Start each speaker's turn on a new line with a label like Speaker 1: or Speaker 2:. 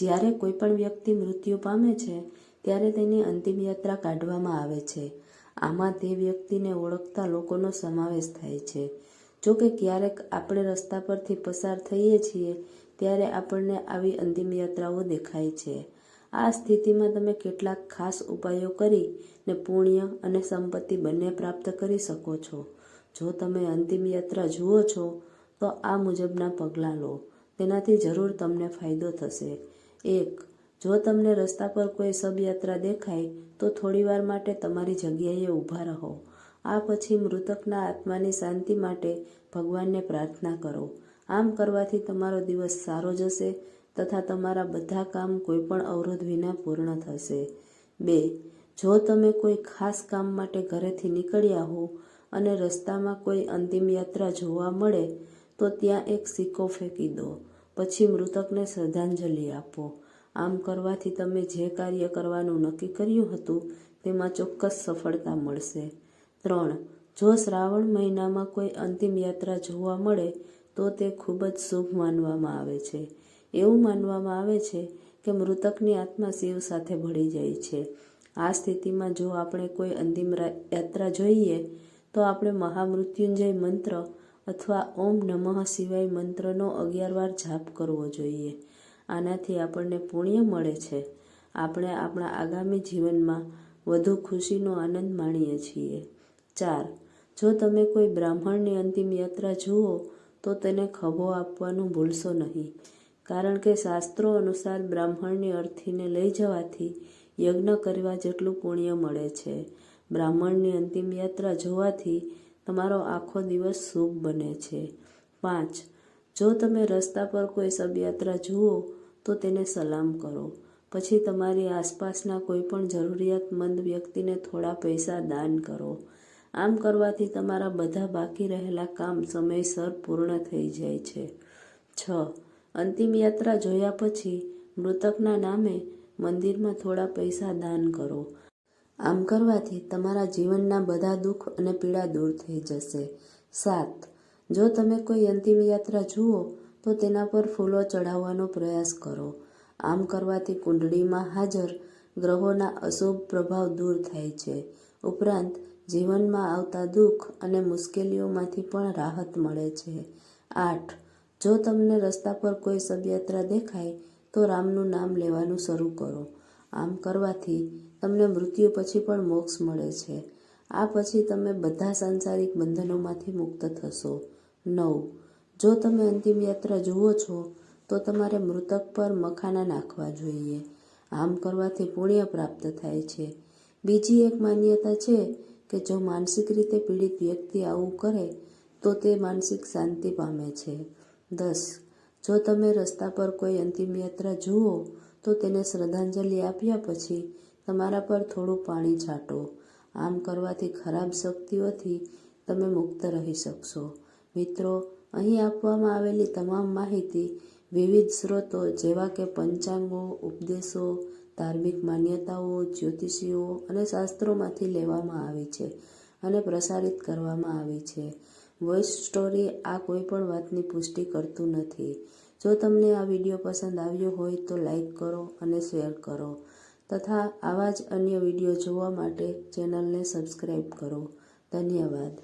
Speaker 1: જ્યારે કોઈ પણ વ્યક્તિ મૃત્યુ પામે છે, ત્યારે તેની અંતિમ યાત્રા કાઢવામાં આવે છે. આમાં તે વ્યક્તિને ઓળખતા લોકોનો સમાવેશ થાય છે. જો કે ક્યારેક આપણે રસ્તા પરથી પસાર થઈએ છીએ, ત્યારે આપણને આવી અંતિમ યાત્રાઓ દેખાય છે. આ સ્થિતિમાં તમે કેટલાક ખાસ ઉપાયો કરી ને પુણ્ય અને સંપત્તિ બંને પ્રાપ્ત કરી શકો છો. જો તમે અંતિમ યાત્રા જુઓ છો, તો આ મુજબના પગલાં લો. તેનાથી જરૂર તમને ફાયદો થશે. એક, જો તમને રસ્તા પર કોઈ શબયાત્રા દેખાય, તો થોડીવાર માટે તમારી જગ્યાએ ઊભા રહો. આ પછી મૃતકના આત્માની શાંતિ માટે ભગવાનને પ્રાર્થના કરો. આમ કરવાથી તમારો દિવસ સારો જશે તથા તમારા બધા કામ કોઈપણ અવરોધ વિના પૂર્ણ થશે. બે, જો તમે કોઈ ખાસ કામ માટે ઘરેથી નીકળ્યા હો અને રસ્તામાં કોઈ અંતિમ યાત્રા જોવા મળે, તો ત્યાં એક સિક્કો ફેંકી દો. પછી મૃતકને શ્રદ્ધાંજલિ આપો. આમ કરવાથી તમે જે કાર્ય કરવાનું નક્કી કર્યું હતું, તેમાં ચોક્કસ સફળતા મળશે. ત્રણ, જો શ્રાવણ મહિનામાં કોઈ અંતિમ યાત્રા જોવા મળે, તો તે ખૂબ જ શુભ માનવામાં આવે છે. એવું માનવામાં આવે છે કે મૃતકની આત્મા શિવ સાથે ભળી જાય છે. આ સ્થિતિમાં જો આપણે કોઈ અંતિમ યાત્રા જોઈએ, તો આપણે મહામૃત્યુંજય મંત્ર અથવા ઓમ નમઃ શિવાય મંત્રનો અગિયાર વાર જાપ કરવો જોઈએ. આનાથી આપણને પુણ્ય મળે છે. આપણે આપણા આગામી જીવનમાં વધુ ખુશીનો આનંદ માણીએ છીએ. ચાર, જો તમે કોઈ બ્રાહ્મણની અંતિમ યાત્રા જુઓ, તો તેને ખભો આપવાનું ભૂલશો નહીં. કારણ કે શાસ્ત્રો અનુસાર બ્રાહ્મણની અર્થીને લઈ જવાથી યજ્ઞ કરવા જેટલું પુણ્ય મળે છે. બ્રાહ્મણની અંતિમ યાત્રા જોવાથી તમારો આખો દિવસ શુભ બને છે. પાંચ, જો તમે રસ્તા પર કોઈ શબયાત્રા જુઓ, તો તેને સલામ કરો. પછી તમારી આસપાસના કોઈ પણ જરૂરિયાતમંદ વ્યક્તિને થોડા પૈસા દાન કરો. આમ કરવાથી તમારા બધા બાકી રહેલા કામ સમયસર પૂર્ણ થઈ જાય છે. છ, અંતિમ યાત્રા જોયા પછી મૃતકના નામે મંદિરમાં થોડા પૈસા દાન કરો. આમ કરવાથી તમારા જીવનના બધા દુઃખ અને પીડા દૂર થઈ જશે. સાત, જો તમે કોઈ અંતિમ યાત્રા જુઓ, તો તેના પર ફૂલો ચડાવવાનો પ્રયાસ કરો. આમ કરવાથી કુંડળીમાં હાજર ગ્રહોના અશુભ પ્રભાવ દૂર થાય છે. ઉપરાંત, જીવનમાં આવતા દુઃખ અને મુશ્કેલીઓમાંથી પણ રાહત મળે છે. આઠ, જો તમને રસ્તા પર કોઈ શબયાત્રા દેખાય, તો રામનું નામ લેવાનું શરૂ કરો. આમ કરવાથી તમને મૃત્યુ પછી પણ મોક્ષ મળે છે. આ પછી તમે બધા સાંસારિક બંધનોમાંથી મુક્ત થશો. નવ. જો તમે અંતિમ યાત્રા જુઓ છો, તો તમારે મૃતક પર મખાના નાખવા જોઈએ. આમ કરવાથી પુણ્ય પ્રાપ્ત થાય છે. બીજી એક માન્યતા છે કે જો માનસિક રીતે પીડિત વ્યક્તિ આવું કરે, તો તે માનસિક શાંતિ પામે છે. દસ. જો તમે રસ્તા પર કોઈ અંતિમ યાત્રા જુઓ તો તેને શ્રદ્ધાંજલિ આપ્યા પછી તમારા પર થોડું પાણી છાંટો. આમ કરવાથી ખરાબ શક્તિઓથી તમે મુક્ત રહી શકશો. મિત્રો, અહીં આપવામાં આવેલી તમામ માહિતી વિવિધ સ્ત્રોતો જેવા કે પંચાંગો, ઉપદેશો, ધાર્મિક માન્યતાઓ, જ્યોતિષીઓ અને શાસ્ત્રોમાંથી લેવામાં આવી છે અને પ્રસારિત કરવામાં આવી છે. વોઇસ સ્ટોરી આ કોઈ પણ વાતની પુષ્ટિ કરતું નથી. જો તમને આ વીડિયો પસંદ આવ્યો હોય તો લાઈક કરો અને શેર કરો તથા આવા જ અન્ય વીડિયો જોવા માટે ચેનલને સબસ્ક્રાઈબ કરો. ધન્યવાદ.